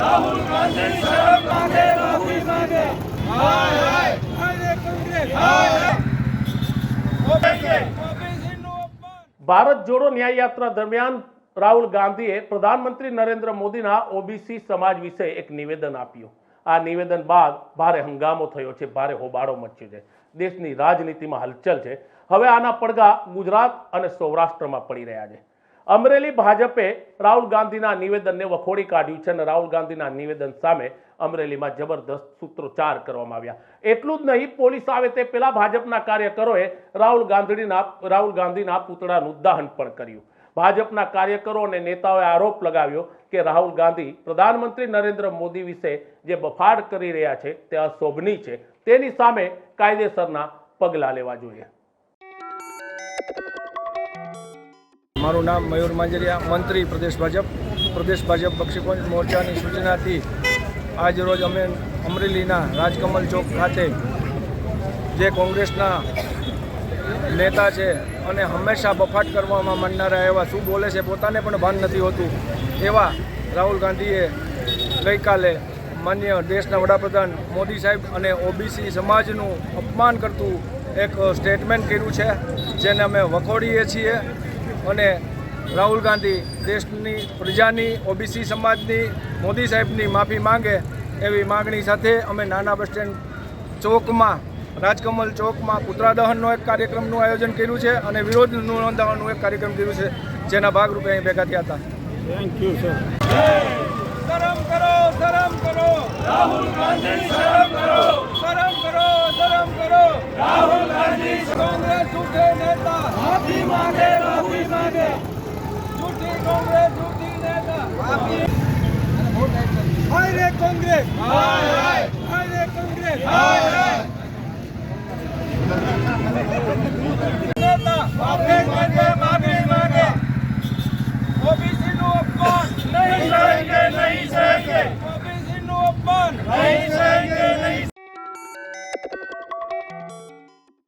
રાહુલ ગાંધી શરમ માંગે રાહુલ માંગે હાય હાય હાય કોંગ્રેસ હાય ભારત જોડો ન્યાય યાત્રા દરમિયાન રાહુલ ગાંધીએ પ્રધાનમંત્રી નરેન્દ્ર મોદીના ઓબીસી સમાજ વિશે એક નિવેદન આપ્યું. આ નિવેદન બાદ ભારે હંગામો થયો છે, ભારે હોબાળો મચ્યો છે. દેશની રાજનીતિમાં હલચલ છે. હવે આના પડઘા ગુજરાત અને સૌરાષ્ટ્રમાં પડી રહ્યા છે. અમરેલી ભાજપે રાહુલ ગાંધીના નિવેદનને વખોડી કાઢ્યું છે અને રાહુલ ગાંધીના નિવેદન સામે અમરેલીમાં જબરદસ્ત સૂત્રોચ્ચાર કરવામાં આવ્યા. એટલું જ નહીં, પોલીસ આવે તે પહેલા ભાજપના કાર્યકરોએ રાહુલ ગાંધીના રાહુલ ગાંધીના પૂતળાનું દહન પણ કર્યું. ભાજપના કાર્યકરો અને નેતાઓએ આરોપ લગાવ્યો કે રાહુલ ગાંધી પ્રધાનમંત્રી નરેન્દ્ર મોદી વિશે જે બફાડ કરી રહ્યા છે, તે અશોભની છે. તેની સામે કાયદેસરના પગલાં લેવા જોઈએ. મારું નામ મયુર માંજરિયા, મંત્રી પ્રદેશ ભાજપ. પ્રદેશ ભાજપ બક્ષીપંચ મોરચાની સૂચનાથી આજ રોજ અમે અમરેલીના રાજકમલ ચોક ખાતે જે કોંગ્રેસના નેતા છે અને હંમેશા બફાટ કરવામાં માનનારા એવા શું બોલે છે પોતાને પણ ભાન નથી હોતું. એવા રાહુલ ગાંધીએ ગઈકાલે માન્ય દેશના વડાપ્રધાન મોદી સાહેબ અને ઓબીસી સમાજનું અપમાન કરતું એક સ્ટેટમેન્ટ કર્યું છે, જેને અમે વખોડીએ છીએ. અને રાહુલ ગાંધી દેશની પ્રજાની ઓબીસી સમાજની મોદી સાહેબની માફી માંગે એવી માગણી સાથે અમે નાના બસ સ્ટેન્ડ ચોકમાં રાજકમલ ચોકમાં પુતળા દહનનો એક કાર્યક્રમનું આયોજન કર્યું છે અને વિરોધ નોંધાવવાનું એક કાર્યક્રમ કર્યું છે જેના ભાગરૂપે અહીં ભેગા થયા હતા. શરમ કરો શરમ કરો. રાહુલ ગાંધી શરમ કરો. શરમ કરો શરમ કરો. રાહુલ ગાંધી કોંગ્રેસ નેતા. માફી માંગે. હાય રે કોંગ્રેસ. હાય હાય હાય રે ઓબીસી નું અપમાન નહીં સહેંગે નહીં સહેંગે ઓબીસી નું અપમાન